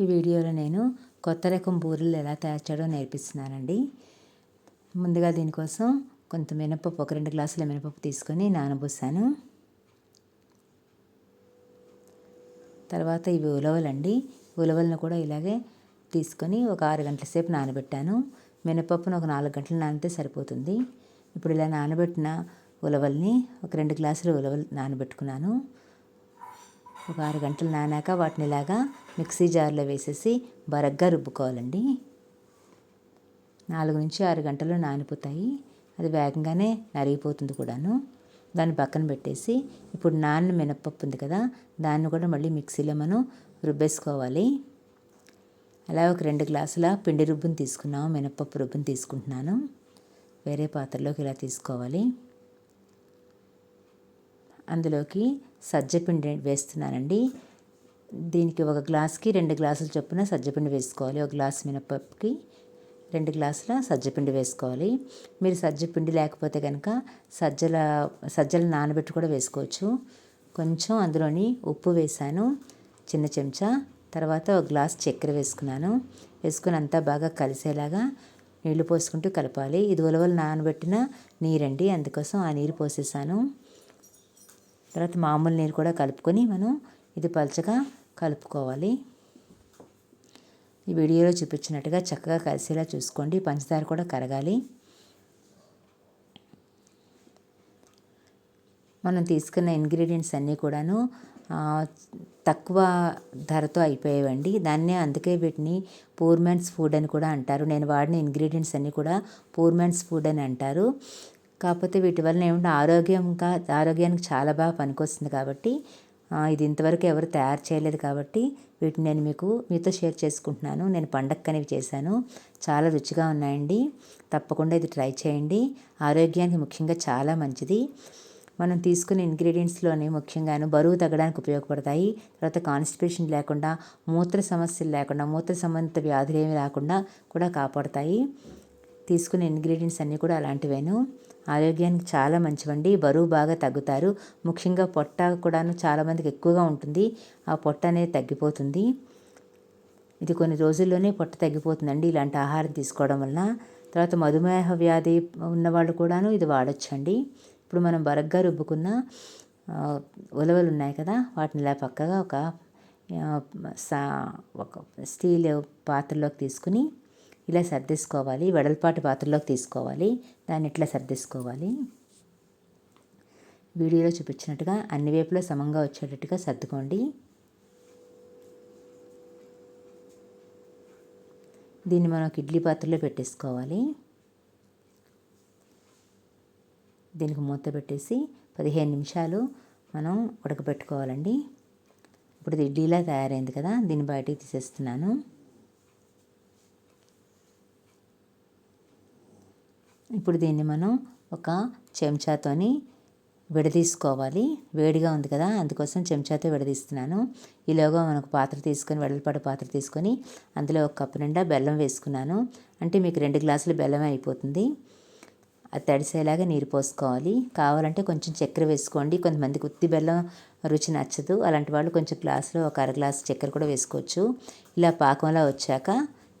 ఈ వీడియోలో నేను కొత్త రకం బూరెలు ఎలా తయారు చేయడం నేర్పిస్తున్నానండి. ముందుగా దీనికోసం కొంత మినపప్పు ఒక రెండు గ్లాసుల మినపప్పు తీసుకొని నానబోసాను. తర్వాత ఇవి ఉలవలండి. ఉలవలను కూడా ఇలాగే తీసుకొని ఒక ఆరు గంటల సేపు నానబెట్టాను. మినపప్పును ఒక నాలుగు గంటలు నానితే సరిపోతుంది. ఇప్పుడు ఇలా నానబెట్టిన ఉలవల్ని ఒక రెండు గ్లాసులు ఉలవలు నానబెట్టుకున్నాను. ఒక ఆరు గంటలు నానాక వాటిని ఇలాగా మిక్సీ జార్లో వేసేసి బరగ్గా రుబ్బుకోవాలండి. నాలుగు నుంచి ఆరు గంటలు నానిపోతాయి. అది వేగంగానే నరిగిపోతుంది కూడాను. దాన్ని పక్కన పెట్టేసి ఇప్పుడు నాన్న మినప్పప్పు ఉంది కదా దాన్ని కూడా మళ్ళీ మిక్సీలో మనం రుబ్బేసుకోవాలి. అలా ఒక రెండు గ్లాసుల పిండి రుబ్బుని తీసుకున్నాము మినప్పప్పు రుబ్బుని తీసుకుంటున్నాను. వేరే పాత్రలోకి ఇలా తీసుకోవాలి. అందులోకి సజ్జ పిండి వేస్తున్నానండి. దీనికి ఒక గ్లాస్కి రెండు గ్లాసులు చొప్పున సజ్జపిండి వేసుకోవాలి. ఒక గ్లాస్ మినపప్పుకి రెండు గ్లాసుల సజ్జపిండి వేసుకోవాలి. మీరు సజ్జపిండి లేకపోతే కనుక సజ్జల సజ్జలు నానబెట్టి కూడా వేసుకోవచ్చు. కొంచెం అందులోని ఉప్పు వేసాను చిన్న చెంచా తర్వాత ఒక గ్లాస్ చక్కెర వేసుకున్నాను. వేసుకుని అంతా బాగా కలిసేలాగా నీళ్ళు పోసుకుంటూ కలపాలి. ఇది ఉలవలు నానబెట్టిన నీరండి అందుకోసం ఆ నీరు పోసేసాను. తర్వాత మామూలు నీరు కూడా కలుపుకొని మనం ఇది పలచగా కలుపుకోవాలి. ఈ వీడియోలో చూపించినట్టుగా చక్కగా కలిసేలా చూసుకోండి. పంచదార కూడా కరగాలి. మనం తీసుకున్న ఇంగ్రీడియంట్స్ అన్నీ కూడాను తక్కువ ధరతో అయిపోయేవండి. దాన్నే అందుకే వీటిని పూర్ మ్యాన్స్ ఫుడ్ అని కూడా అంటారు. నేను వాడిన ఇంగ్రీడియంట్స్ అన్నీ కూడా పూర్ మ్యాన్స్ ఫుడ్ అని అంటారు. కాకపోతే వీటి వలన ఏమంటే ఆరోగ్యంగా ఆరోగ్యానికి చాలా బాగా పనికొస్తుంది కాబట్టి ఇది ఇంతవరకు ఎవరు తయారు చేయలేదు కాబట్టి వీటిని నేను మీకు మీతో షేర్ చేసుకుంటున్నాను. నేను పండక్కనివి చేశాను. చాలా రుచిగా ఉన్నాయండి. తప్పకుండా ఇది ట్రై చేయండి. ఆరోగ్యానికి ముఖ్యంగా చాలా మంచిది. మనం తీసుకునే ఇంగ్రీడియంట్స్లోనే ముఖ్యంగాను బరువు తగ్గడానికి ఉపయోగపడతాయి. తర్వాత కాన్స్టిపేషన్ లేకుండా మూత్ర సమస్యలు లేకుండా మూత్ర సంబంధిత వ్యాధులు ఏమి రాకుండా కూడా కాపాడతాయి. తీసుకునే ఇంగ్రీడియంట్స్ అన్నీ కూడా అలాంటివేను. ఆరోగ్యానికి చాలా మంచివండి. బరువు బాగా తగ్గుతారు. ముఖ్యంగా పొట్ట కూడాను చాలామందికి ఎక్కువగా ఉంటుంది. ఆ పొట్ట అనేది తగ్గిపోతుంది. ఇది కొన్ని రోజుల్లోనే పొట్ట తగ్గిపోతుందండి ఇలాంటి ఆహారం తీసుకోవడం వలన. తర్వాత మధుమేహ వ్యాధి ఉన్నవాళ్ళు కూడాను ఇది వాడచ్చండి. ఇప్పుడు మనం బరగ్గా రుబ్బుకున్న ఉలవలు ఉన్నాయి కదా వాటిని ఇలా పక్కగా ఒక సా ఒక స్టీల్ పాత్రలోకి తీసుకుని ఇలా సర్దేసుకోవాలి వెడల్పాటి పాత్రలోకి తీసుకోవాలి. దాన్ని ఇట్లా సర్దేసుకోవాలి. వీడియోలో చూపించినట్టుగా అన్ని వైపులో సమంగా వచ్చేటట్టుగా సర్దుకోండి. దీన్ని మనం ఇడ్లీ పాత్రలో పెట్టేసుకోవాలి. దీనికి మూత పెట్టేసి పదిహేను నిమిషాలు మనం ఉడకబెట్టుకోవాలండి. ఇప్పుడు ఇడ్లీలా తయారైంది కదా దీన్ని బయటికి తీసేస్తున్నాను. ఇప్పుడు దీన్ని మనం ఒక చెంచాతోని విడదీసుకోవాలి. వేడిగా ఉంది కదా అందుకోసం చెంచాతో విడదీస్తున్నాను. ఈలోగా మనకు పాత్ర తీసుకొని వెడల్పాటు పాత్ర తీసుకొని అందులో ఒక కప్పు నిండా బెల్లం వేసుకున్నాను. అంటే మీకు రెండు గ్లాసులు బెల్లం అయిపోతుంది. అది తడిసేలాగా నీరు పోసుకోవాలి. కావాలంటే కొంచెం చక్కెర వేసుకోండి. కొంతమందికి ఉత్తి బెల్లం రుచి నచ్చదు. అలాంటి వాళ్ళు కొంచెం గ్లాసులో ఒక అర గ్లాసు చక్కెర కూడా వేసుకోవచ్చు. ఇలా పాకంలా వచ్చాక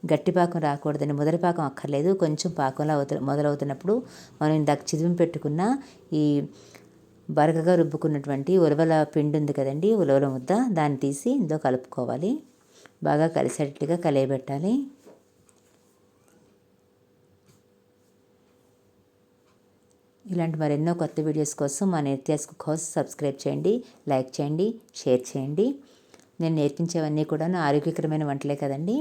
గట్టి పాకం రాకూడదని మొదటి పాకం అక్కర్లేదు. కొంచెం పాకంలా అవుతు మొదలవుతున్నప్పుడు మనం ఇందాక చిదిమి పెట్టుకున్న ఈ బరకగా రుబ్బుకున్నటువంటి ఉలవల పిండి ఉంది కదండి ఉలవల ముద్ద దాన్ని తీసి ఇందులో కలుపుకోవాలి. బాగా కలిసేటట్టుగా కలియబెట్టాలి. ఇలాంటి మరెన్నో కొత్త వీడియోస్ కోసం మా నిత్యాస్ కోసం సబ్స్క్రైబ్ చేయండి లైక్ చేయండి షేర్ చేయండి. నేను నేర్పించేవన్నీ కూడా ఆరోగ్యకరమైన వంటలే కదండి.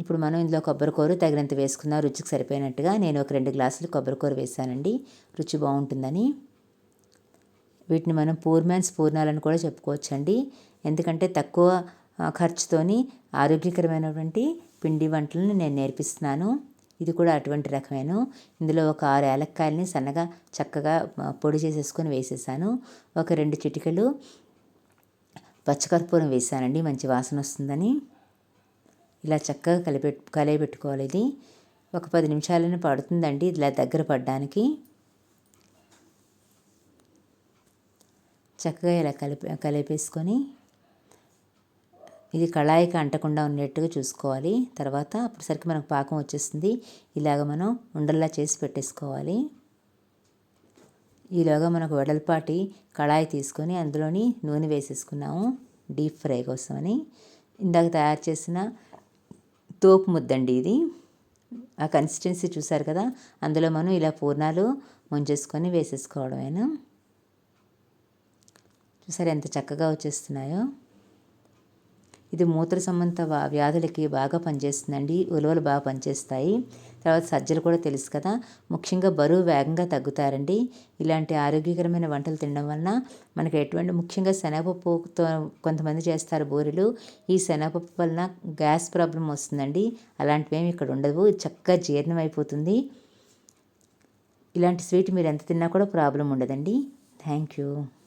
ఇప్పుడు మనం ఇందులో కొబ్బరికూర తగినంత వేసుకున్న రుచికి సరిపోయినట్టుగా నేను ఒక రెండు గ్లాసులు కొబ్బరికూర వేసానండి రుచి బాగుంటుందని. వీటిని మనం పూర్మాన్స్ పూర్ణాలని కూడా చెప్పుకోవచ్చండి. ఎందుకంటే తక్కువ ఖర్చుతోని ఆరోగ్యకరమైనటువంటి పిండి వంటలను నేను నేర్పిస్తున్నాను. ఇది కూడా అటువంటి రకమైన. ఇందులో ఒక ఆరు ఏలక్కాయలని సన్నగా చక్కగా పొడి చేసేసుకొని వేసేసాను. ఒక రెండు చిటికలు పచ్చకర్పూరం వేసానండి మంచి వాసన వస్తుందని. ఇలా చక్కగా కలిపె కలియబెట్టుకోవాలి ఇది. ఒక పది నిమిషాలైనా పడుతుందండి ఇలా దగ్గర పడడానికి. చక్కగా ఇలా కలిపి కలిపేసుకొని ఇది కళాయికి అంటకుండా ఉండేట్టుగా చూసుకోవాలి. తర్వాత అప్పటిసరికి మనకు పాకం వచ్చేస్తుంది. ఇలాగ మనం ఉండల్లా చేసి పెట్టేసుకోవాలి. ఈలోగా మనకు వెడల్పాటి కళాయి తీసుకొని అందులోని నూనె వేసేసుకున్నాము. డీప్ ఫ్రై కోసమని. ఇందాక తయారు చేసిన తోపు ముద్దండి ఇది. ఆ కన్సిస్టెన్సీ చూసారు కదా? అందులో మనం ఇలా పూర్ణాలు ముంచేసుకొని వేసేసుకోవడమేనా? చూసారు ఎంత చక్కగా వచ్చేస్తున్నాయో? ఇది మూత్ర సంబంధ వ్యాధులకి బాగా పనిచేస్తుందండి. ఉలవలు బాగా పనిచేస్తాయి. తర్వాత సజ్జలు కూడా తెలుసు కదా. ముఖ్యంగా బరువు వేగంగా తగ్గుతారండి. ఇలాంటి ఆరోగ్యకరమైన వంటలు తినడం వలన మనకు ఎటువంటి ముఖ్యంగా శనగపప్పుతో కొంతమంది చేస్తారు బూరెలు. ఈ శనగపప్పు వలన గ్యాస్ ప్రాబ్లం వస్తుందండి. అలాంటివి ఏమి ఇక్కడ ఉండవు. చక్కగా జీర్ణం అయిపోతుంది. ఇలాంటి స్వీట్ మీరు ఎంత తిన్నా కూడా ప్రాబ్లం ఉండదండి. Thank you.